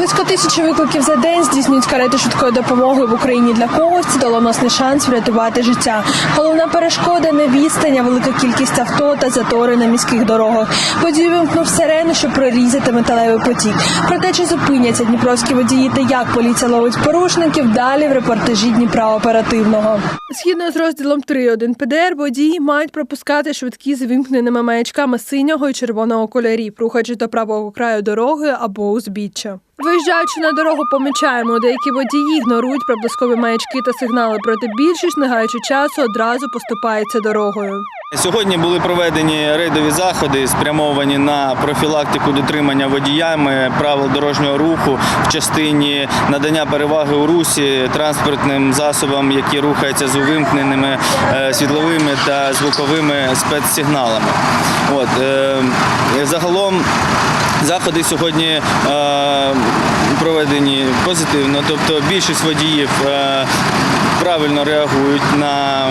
Близько тисячі викликів за день здійснюють карети швидкої допомоги в Україні для когось. Це доленосний шанс врятувати життя. Головна перешкода не відстань, велика кількість авто та затори на міських дорогах. Водій вимкнув сирену, щоб прорізати металевий потік. Про те, чи зупиняться дніпровські водії та як поліція ловить порушників, далі в репортажі Дніпра оперативного. Згідно з розділом 3.1 ПДР, водії мають пропускати швидкі з вимкненими маячками синього і червоного кольорів, рухаючи до правого краю дороги або узбіччя. Виїжджаючи на дорогу, помічаємо, деякі водії ігнорують проблискові маячки та сигнали, проте більшість, не гаючи часу, одразу поступається дорогою. Сьогодні були проведені рейдові заходи, спрямовані на профілактику дотримання водіями правил дорожнього руху в частині надання переваги у русі транспортним засобам, які рухаються з увімкненими е, світловими та звуковими спецсигналами. От, е, загалом заходи сьогодні е, проведені позитивно, тобто більшість водіїв е, правильно реагують на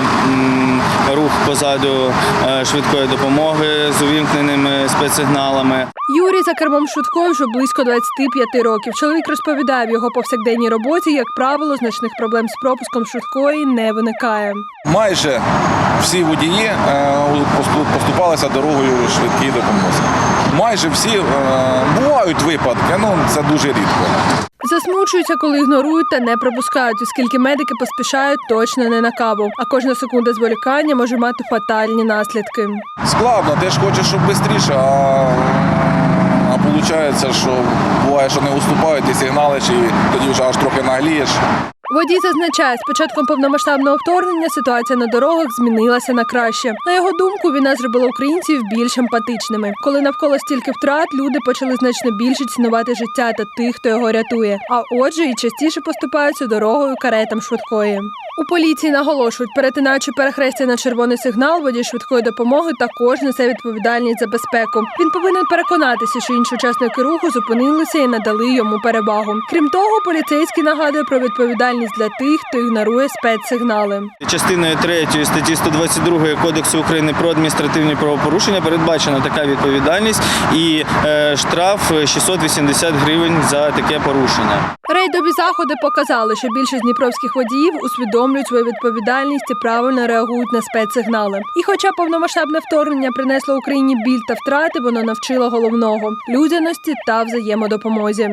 рух позаду е, швидкої допомоги з увімкненими спецсигналами. Юрій за кермом швидкої вже близько 25 років. Чоловік розповідає в його повсякденній роботі, як правило, значних проблем з пропуском швидкої не виникає. Майже всі водії е, поступалися дорогою швидкій допомозі. Майже всі е, бувають випадки, ну це дуже рідко. Засмучуються, коли ігнорують та не пропускають, оскільки медики поспішають точно не на каву. А кожна секунда зволікання може мати фатальні наслідки. Складно, ти ж хочеш, щоб швидше, а, а виходить, що буває, що не уступають і сигналиш, і тоді вже аж трохи наглієш. Водій зазначає, з початком повномасштабного вторгнення ситуація на дорогах змінилася на краще. На його думку, війна зробила українців більш емпатичними. Коли навколо стільки втрат, люди почали значно більше цінувати життя та тих, хто його рятує. А отже, і частіше поступаються дорогою каретам швидкої. У поліції наголошують, перетинаючи перехрестя на червоний сигнал, водій швидкої допомоги також несе відповідальність за безпеку. Він повинен переконатися, що інші учасники руху зупинилися і надали йому перевагу. Крім того, поліцейський нагадує про відповідальність для тих, хто ігнорує спецсигнали. Частиною 3 статті 122 Кодексу України про адміністративні правопорушення передбачена така відповідальність і е, штраф 680 гривень за таке порушення. Рейдові заходи показали, що більшість дніпровських водіїв усвідомлюють свою відповідальність і правильно реагують на спецсигнали. І хоча повномасштабне вторгнення принесло Україні біль та втрати, воно навчило головного людяності та взаємодопомозі.